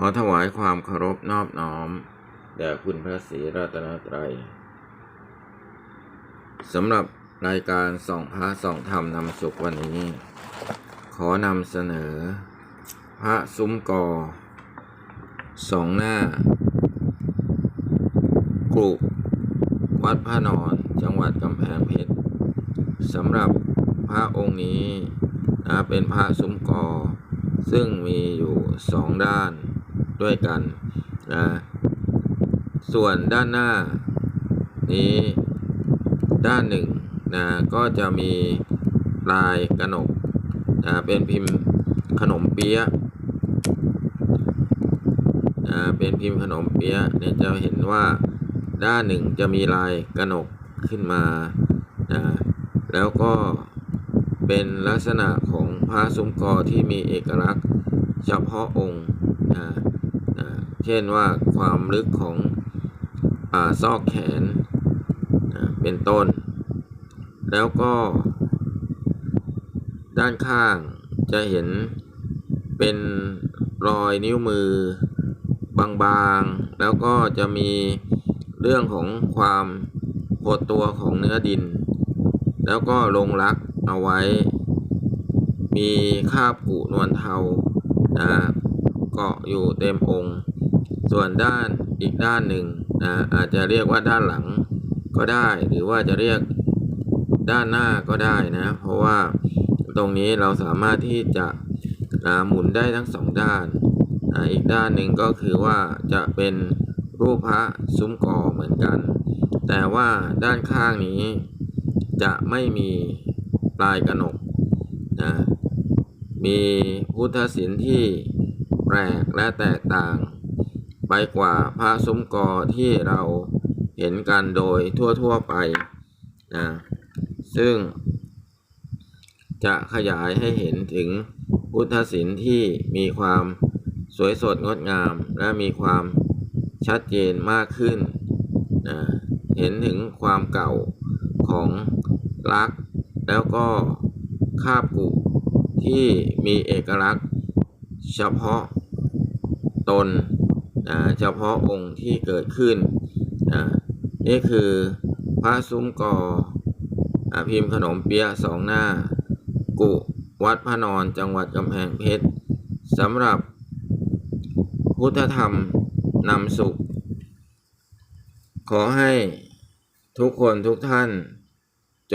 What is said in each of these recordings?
ขอถวายความเคารพนอบน้อม แด่คุณพระศรีรัตนตรัยสำหรับรายการส่องพระส่องธรรมนำสุขวันนี้ ขอนำเสนอ พระซุ้มกอสองหน้ากรุวัดพระนอนจังหวัดกำแพงเพชรสำหรับพระองค์นี้นะเป็นพระซุ้มกอซึ่งมีอยู่สองด้าน ด้วยกันนะส่วนด้านหน้านี้ด้านหนึ่งนะก็จะมีลายกระหนกนะเป็นพิมพ์ขนมเปี๊ยะนะเป็นพิมพ์ขนมเปี๊ยะเนี่ยจะเห็นว่าด้านหนึ่งจะมีลายกระหนกขึ้นมานะแล้วก็เป็นลักษณะของพระซุ้มกอที่มีเอกลักษณ์เฉพาะองค์นะ เช่นว่าความลึกของอซอกแขนเป็นต้น แล้วก็ ด้านข้างจะเห็นเป็นรอยนิ้วมือบางๆ แล้วก็จะมีเรื่องของความหดตัวของเนื้อดิน แล้วก็ลงรักเอาไว้ มีคาบกุนวลเทานะเกาะอยู่เต็มองค์ ส่วนด้านอีกด้านหนึ่งนะอาจจะเรียกว่าด้านหลังก็ได้ หรือว่าจะเรียกด้านหน้าก็ได้นะ เพราะว่าตรงนี้เราสามารถที่จะนะหมุนได้ทั้งสองด้านนะอีกด้านหนึ่งก็คือว่าจะเป็นรูปพระซุ้มก่อเหมือนกัน แต่ว่าด้านข้างนี้จะไม่มีปลายกระหนกนะมีพุทธศิลป์ที่แปลกและแตกต่าง ไปกว่าพระซุ้มกอที่เราเห็นกันโดยทั่วๆไปนะซึ่ง จะขยายให้เห็นถึงพุทธศิลป์ที่มีความสวยสดงดงาม และมีความชัดเจนมากขึ้นนะเห็นถึงความเก่าของลัก แล้วก็คาบกุที่มีเอกลักษณ์ เฉพาะตน นะเฉพาะองค์ที่เกิดขึ้นนะนี่คือพระซุ้มกออพิมพ์ขนมเปี๊ยะสองหน้า กุวัดพระนอนจังหวัดกำแพงเพชรสำหรับพุทธธรรมนำสุข ขอให้ทุกคนทุกท่าน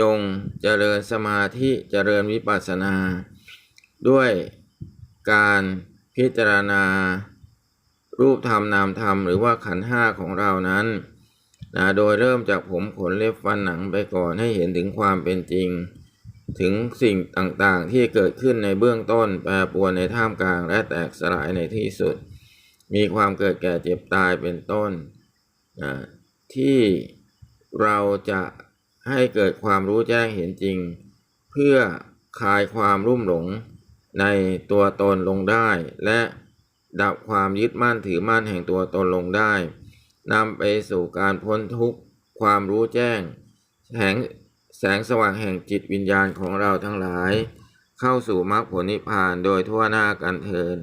จงเจริญสมาธิเจริญวิปัสสนา ด้วยการพิจารณา รูปธรรมนามธรรมหรือว่าขันห้าของเรานั้นนะโดยเริ่มจากผมขนเล็บฟันหนังไปก่อนให้เห็นถึงความเป็นจริง ถึงสิ่งต่างๆที่เกิดขึ้นในเบื้องต้นแปรปรวนในท่ามกลางและแตกสลายในที่สุด มีความเกิดแก่เจ็บตายเป็นต้นนะที่เราจะให้เกิดความรู้แจ้งเห็นจริง เพื่อคลายความรุ่มหลงในตัวตนลงได้และ ดับความยึดมั่นถือมั่นแห่งตัวตนลงได้นำไปสู่การพ้นทุกข์ความรู้แจ้งแห่งแสงสว่างแห่งจิตวิญญาณของเราทั้งหลาย เข้าสู่มรรคผลนิพพานโดยทั่วหน้ากันเทิน